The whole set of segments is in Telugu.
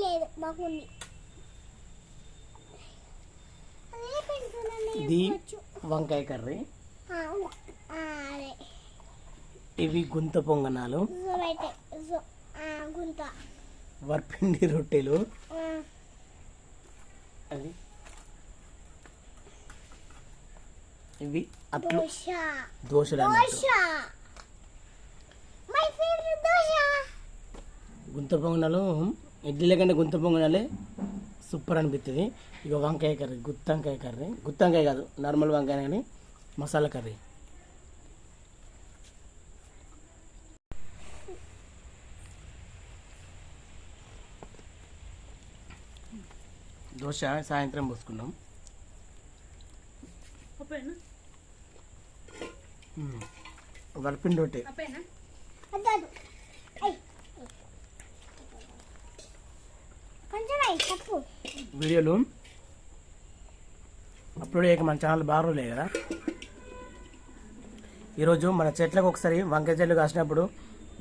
లేదు బాగుంది. అదే ఇది వంకాయ కర్రీ. అదే. ఇవి గుంత పొంగనాలు. వర్పిండి రొట్టెలు. అవి. ఇవి అట్లు. దోశ. దోశలు అన్నట్టు దోశ మై ఫేవరెట్ దోశ గుంత పొంగనాలు ఇడ్లీల కంటే గుంత పొంగనాలే సూపర్ అనిపిస్తుంది ఇక వంకాయ కర్రీ గుత్తంకాయ కర్రీ. గుత్తంకాయ కాదు నార్మల్ వంకాయ కానీ మసాలా కర్రీ. దోశ సాయంత్రం పోసుకున్నాం. అప్పేనా మ్మ్. వీడియోలు అప్లోడ్ చేయక మన ఛానల్ బాగా రోజులే కదా? ఈరోజు మన చెట్లకు ఒకసారి వంకాయ చెట్లు కాసినప్పుడు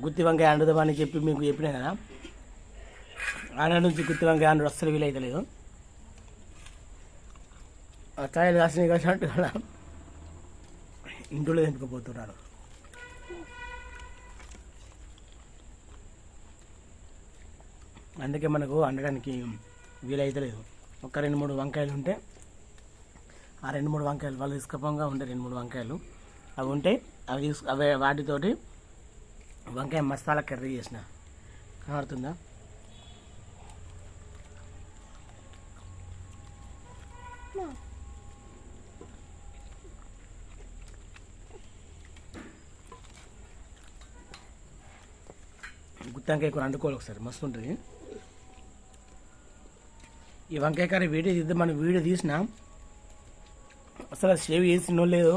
గుత్తి వంకాయ అండుదామని చెప్పి మీకు చెప్పినా కదా? ఆడ నుంచి గుత్తి వంకాయ అండు అస్సలు వీలైతలేదు ఆ కాయలు కాసినవి కాసినట్టు కదా? ఇంట్లో తెంపుకుపోతున్నాడు అందుకే మనకు వండడానికి వీలైతే లేదు ఒక రెండు మూడు వంకాయలు ఉంటే ఆ రెండు మూడు వంకాయలు వాళ్ళు ఇసుకపంగా ఉండే రెండు మూడు వంకాయలు. అవి ఉంటే అవి అవి వాటితోటి వంకాయ మసాలా కర్రీ చేసిన. కనబడుతుందా గుత్తంకాయ కూర వండుకోవాలి ఒకసారి. మస్తు ఉంటుంది. ఈ వంకాయ కర్రీ వీడియో తీద్దాం మనం వీడియో తీసినాం. అసలు సేవ్ చేసినో లేదు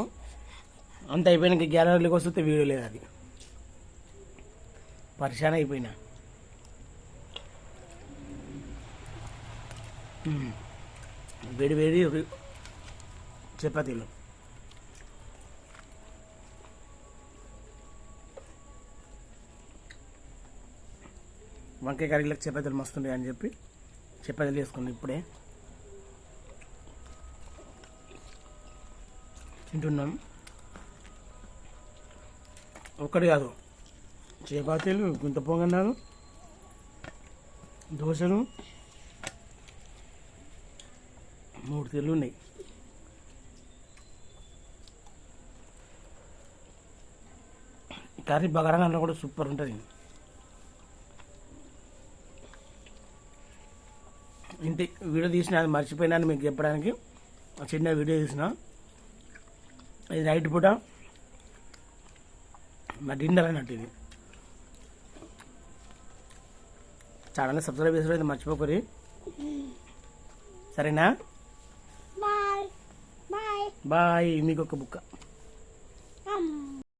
అంత అయిపోయినాక గ్యాలరీలోకి వస్తే వీడియో లేదు అది. పరిశాన అయిపోయినా. వేడి వేడి చపాతీలు. వంకాయ కర్రీలకు చపాతీలు మస్తుంటాయి అని చెప్పి చపాతీలు వేసుకున్నాం ఇప్పుడే. తింటున్నాం. ఒక్కటి కాదు. చపాతీలు గుంత పొంగన్నాలు దోశలు మూడు తీర్లు ఉన్నాయి. కర్రీ బగారా కూడా సూపర్ ఉంటుంది. ఇంటి వీడియో తీసిన అది మర్చిపోయినాను మీకు చెప్పడానికి చిన్న వీడియో తీసిన. ఇది నైట్ పూట. మా డిన్నర్ అన్నట్టు ఇది. ఛానల్ని సబ్స్క్రైబ్ చేసుకోవడం మర్చిపోకరి. సరేనా? బాయ్. మీకు ఒక బుక్క.